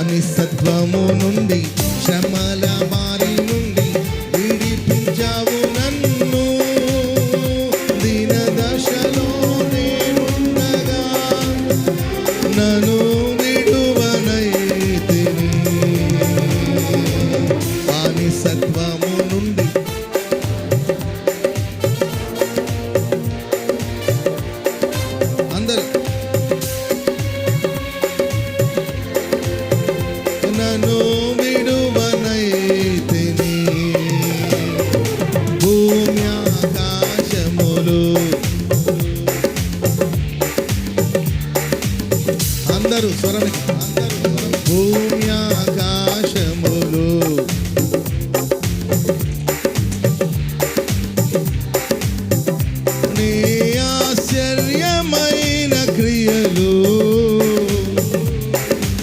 బానిసత్వము నుండి శ్రమల వారి నుండి విడిపించావు నన్ను. దినదశలో నేనుండగా నన్ను నిడువనైతిని. బానిసత్వము నుండి అందరూ అందరూ స్వరం భూమి ఆకాశములు. నీ ఆశ్చర్యమైన క్రియలు